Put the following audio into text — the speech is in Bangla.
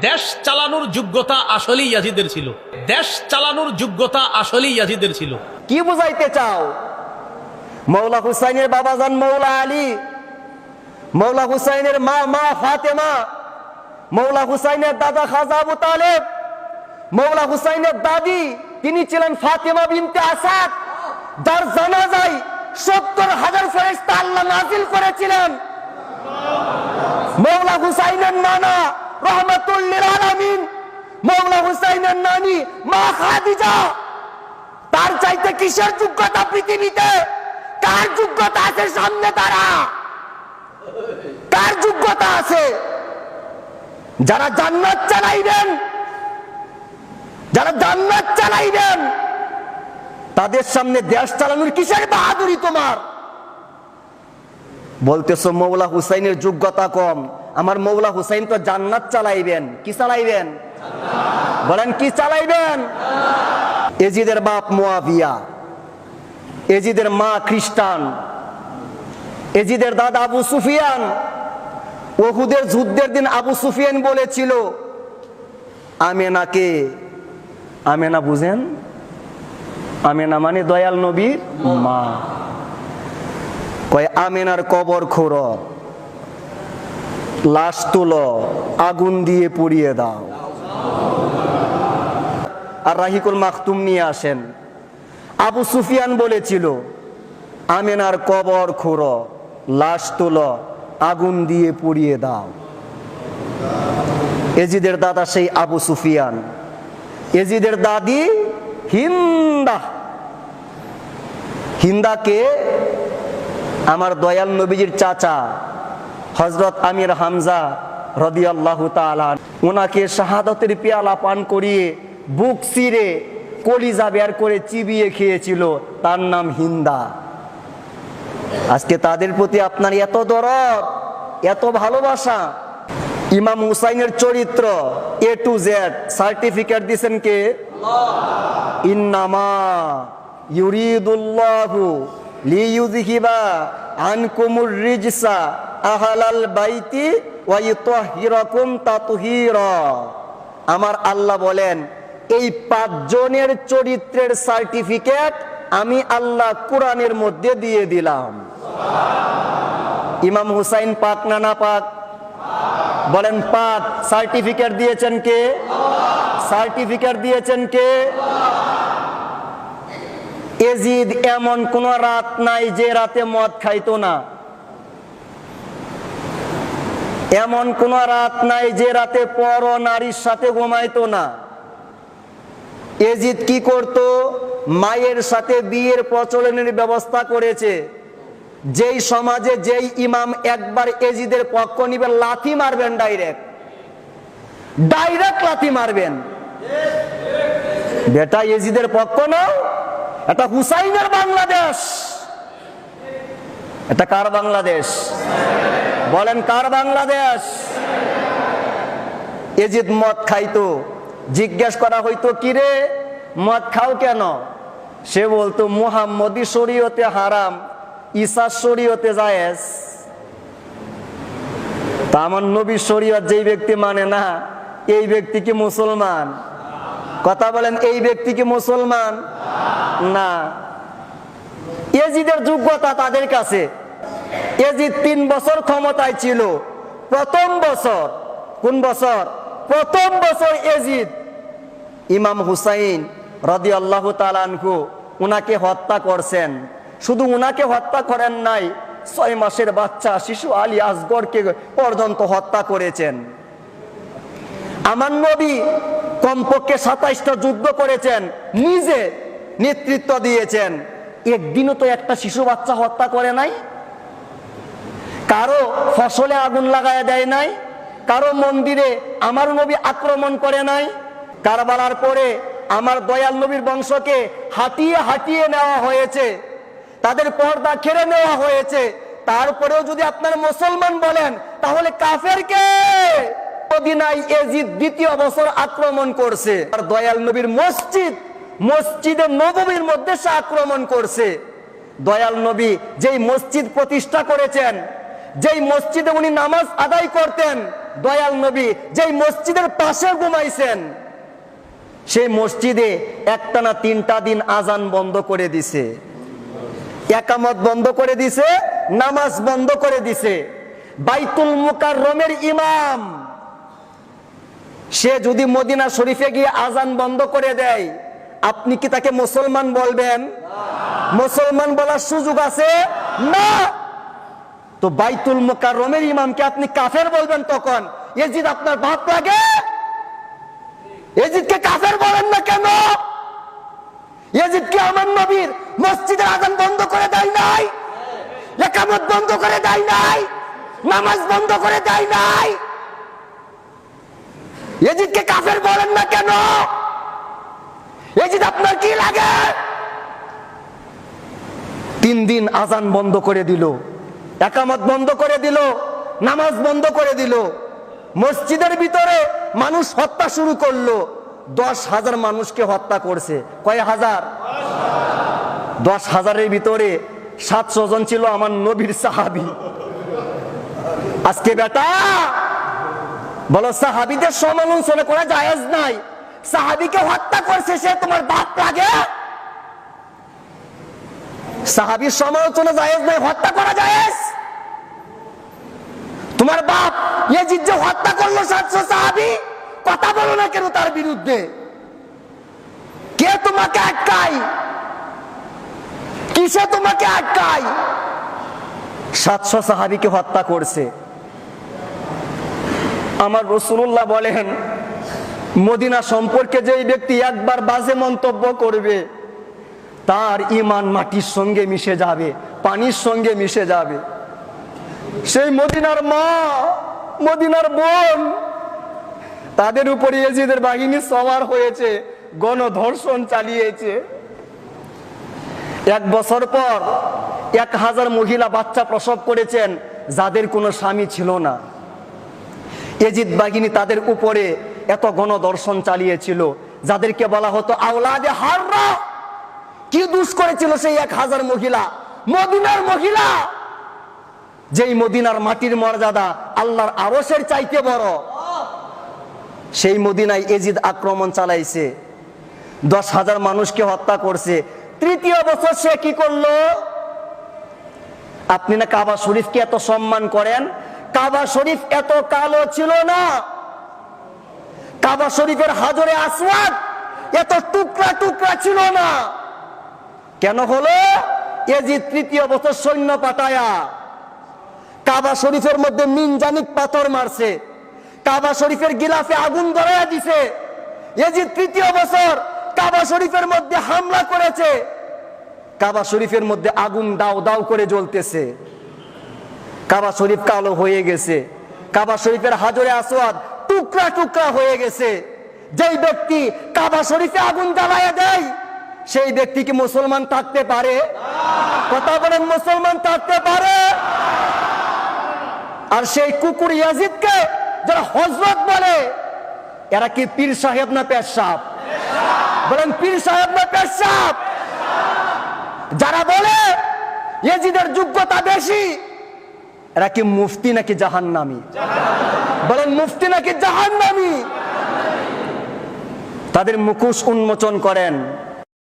দেশ চালানোর যোগ্যতা আসলেই ইয়াজিদের ছিল। দেশ চালানোর যোগ্যতা আসলেই ইয়াজিদের ছিল। কি বুঝাইতে চাও? মৌলা হুসাইনের বাবা যান মৌলা আলী, মৌলা হুসাইনের মা মা ফাতেমা, মৌলা হুসাইনের দাদা খাজা আবু তালেব, মৌলা হুসাইনের দাদি, তিনি ছিলেন ফাতেমা বিনতে আসাদ, যার জানা যায় সত্তর হাজার ফেরেশতা আল্লাহ নাজিল করেছিলেন। মৌলা হুসাইনের নানা রহমতুল্লিল আলামিন, মৌলা হুসাইনের যারা জান্নাত চালাইবেন যারা জান্নাত চালাইবেন তাদের সামনে দেশ চালানোর কিসের বাহাদুরি তোমার? বলতেছো মৌলা হুসাইনের যোগ্যতা কম। আমার মৌলা হুসাইন তো জান্নাত চালাইবেন। কি চালাইবেন? বলেন, কি চালাইবেন? এজিদের বাপ মোয়াবিয়া, এজিদের মা খ্রিস্টান, এজিদের দাদা আবু সুফিয়ান, ওহুদের যুদ্ধের দিন আবু সুফিয়ান বলেছিল, আমেনাকে, আমেনা বুঝেন? আমেনা মানে দয়াল নবীর মা। কয়, আমেনার কবর খোর। লাশ তুলো, আগুন দিয়ে পুড়িয়ে দাও। আর রাহিকুল মাখতুম নিয়ে আসেন। আবু সুফিয়ান বলেছিল, আমেনার কবর খোর লাশ তুলো, আগুন দিয়ে পুড়িয়ে দাও। এজিদের দাদা সেই আবু সুফিয়ান। এজিদের দাদি হিন্দা। হিন্দাকে আমার দয়াল নবীজির চাচা হজরত আমির হামজা রদিয়াল্লাহু তাআলা ওনাকে শাহাদতের পেয়ালা পান করিয়ে বুক চিরে কলিজা বের করে চিবিয়ে খেয়েছিল, তার নাম হিন্দা। আজকে তাদের প্রতি আপনার এত দরদ, এত ভালোবাসা। ইমাম হুসাইনের চরিত্র এ টু জেড সার্টিফিকেট দিছেন কে? ইন্নামা ইউরিদুল্লাহু লিইউযহিবা আনকুমুর রিজসা আহলাল বাইতি ওয়া ইউতাহিরাকুম তাতহীরা। আমার আল্লাহ বলেন, এই পাঁচজনের চরিত্রের সার্টিফিকেট আমি আল্লাহ কোরআনের মধ্যে দিয়ে দিলাম। ইমাম হুসাইন পাক না না পাক? বলেন, পাক। সার্টিফিকেট দিয়েছেন কে? সার্টিফিকেট দিয়েছেন কে? এজিদ এমন কোন রাত নাই যে রাতে মদ খাইতো না। এমন কোন রাত নাই যে রাতে পর নারীর সাথে ঘুমাইতো না। এজিদ কি করত? মায়ের সাথে বিয়ের প্রচলনের ব্যবস্থা করেছে। যেই সমাজে যেই ইমাম একবার এজিদের পক্ষ নিবেন লাথি মারবেন ডাইরেক্ট ডাইরেক্ট লাথি মারবেন। বেটা এজিদের পক্ষ নাও এটা হুসাইনের বাংলাদেশ। এটা কার বাংলাদেশ? বলেন, কার বাংলাদেশ? এজিদ মদ খাইতো। জিজ্ঞেস করা হইতো, কিরে, মদ খাও কেন? সে বলতো, মুহাম্মদি শরীয়তে হারাম, ঈসা শরীয়তে জায়েজ। তা আমার নবী শরীয়ত যেই ব্যক্তি মানে না, এই ব্যক্তি কি মুসলমান? কথা বলেন, এই ব্যক্তি কি মুসলমান? না। এজিদের যোগ্যতা তাদের কাছে। এজিদ তিন বছর ক্ষমতায় ছিল, প্রথম বছর, কোন বছর? প্রথম বছর এজিদ ইমাম হুসাইন রদি আল্লাহ তালানহু উনাকে হত্যা করছেন। শুধু উনাকে হত্যা করেন নাই, ছয় মাসের বাচ্চা শিশু আলী আসগরকে পর্যন্ত হত্যা করেছেন। আমার নবী কমপক্ষে সাতাইশটা যুদ্ধ করেছেন, নিজে নেতৃত্ব দিয়েছেন। একদিনও তো একটা শিশু বাচ্চা হত্যা করে নাই কারও ফসলে আগুন লাগায় দেয় নাই, কারও মন্দিরে আমার নবী আক্রমণ করে নাই, কারবালার পরে আমার দয়াল নবীর বংশকে হাতিয়ে হাঁটিয়ে নেওয়া হয়েছে, তাদের পর্দা কেড়ে নেওয়া হয়েছে, তারপরেও যদি আপনার মুসলমান বলেন, তাহলে কাফেরকে মদিনায় এজিদ দ্বিতীয় বছর আক্রমণ করছে। আর দয়াল নবীর মসজিদ, মসজিদে নবমীর মধ্যে সে আক্রমণ করছে। দয়াল নবী যেই মসজিদ প্রতিষ্ঠা করেছেন যেই মসজিদে উনি নামাজ আদায় করতেন, দয়াল নবী, যেই মসজিদের পাশে ঘুমাইছেন, সেই মসজিদে একটানা তিনটা দিন আজান বন্ধ করে দিছে। একামত বন্ধ করে দিছে, নামাজ বন্ধ করে দিছে। বাইতুল মুকার মুকাররমের ইমাম, সে যদি মদিনা শরীফে গিয়ে আজান বন্ধ করে দেয়, আপনি কি তাকে মুসলমান বলবেন? মুসলমান বলার সুযোগ আছে? না! তো বাইতুল মুকাররমের ইমামকে আপনি কাফের বলবেন তখন। এজিদ, আপনার ভাত লাগে? এজিদকে কাফের বলেন না কেন? এজিদকে আমার নবীর মসজিদের আজান বন্ধ করে দেয় নাই? একামত বন্ধ করে দেয় নাই? নামাজ বন্ধ করে দেয় নাই? এজিদকে কাফের বলেন না কেন? এজিদ, আপনার কি লাগে? তিন দিন আজান বন্ধ করে দিল। একামত বন্ধ করে দিল, নামাজ বন্ধ করে দিল। মসজিদের ভিতরে মানুষ হত্যা শুরু করল। দশ হাজার মানুষকে হত্যা করছে। কয় হাজার? দশ হাজারের ভিতরে সাতশো জন ছিল আমার নবীর সাহাবি। আজকে বেটা, বলো সাহাবিদের সমালোচনা করা জায়েজ নাই। সাহাবিকে হত্যা করছে সে তোমার বাপ লাগে? সাহাবির সমালোচনা জায়েজ নাই, হত্যা করা জায়েজ? তোমার বাপ ইয়েজিদ যে হত্যা করল সাতশো সাহাবি, কথা বলো না কেন তার বিরুদ্ধে? কে তোমাকে আটকায়? কিসে তোমাকে আটকায়? সাতশো সাহাবিকে হত্যা করছে। আমার রসুল্লাহ বলেন, মদিনা সম্পর্কে যেই ব্যক্তি একবার বাজে মন্তব্য করবে, তার ইমান মাটির সঙ্গে মিশে যাবে, পানির সঙ্গে মিশে যাবে। সেই মদিনার মা, মদিনার বোন, তাদের উপরে এজিদের বাহিনী সওয়ার হয়েছে, গণধর্ষণ চালিয়েছে। এক বছর পর এক হাজার মহিলা বাচ্চা প্রসব করেছেন, যাদের কোনো স্বামী ছিল না। এজিদ বাহিনী তাদের উপরে এত গণদর্শন চালিয়েছিল, যাদেরকে বলা হতো আওলাদে হাররা। কি দুষ করেছিল সেই এক হাজার মহিলা? মদিনার মহিলা! যেই মদিনার মাটির মর্যাদা আল্লাহর আরসের চাইতে বড়, সেই মদিনায় এজিদ আক্রমণ চালাইছে। দশ হাজার মানুষকে হত্যা করছে। তৃতীয় বছর সে কি করল? আপনি না কাবা শরীফকে এত সম্মান করেন? কাবা শরীফ এত কালো ছিল না। কাবা শরীফের হাজরে আসওয়াদ এত টুকরা টুকরা ছিল না। কেন হলো? এজিদ তৃতীয় বছর সৈন্য পাঠায়া কাবা শরীফের মধ্যে মিনজানিক পাথর মারছে। কাবা শরীফের গিলাফে আগুন ধরাইয়া দিছে। এজিদ তৃতীয় বছর কাবা শরীফের মধ্যে হামলা করেছে। কাবা শরীফের মধ্যে আগুন দাও দাও করে জ্বলতেছে। কাবা শরীফ কালো হয়ে গেছে। কাবা শরীফের হাজরে আসওয়াদ টুকরা টুকরা হয়ে গেছে। যেই ব্যক্তি কাবা শরীফে আগুন জ্বালায় দেয়, সেই ব্যক্তি কি মুসলমান থাকতে পারে? কথা বলেন, মুসলমান থাকতে পারে? আর সেই কুকুর ইয়াজিদকে যারা হজরত বলে, এরা কি পীর সাহেব না পেশাব? বলেন, পীর সাহেব না পেশাব? যারা বলে, ইয়াজিদের যোগ্যতা বেশি, এরা কি মুফতি নাকি জাহান্নামি? বলেন, মুফতি নাকি জাহান্নামি? তাদের মুখোশ উন্মোচন করেন।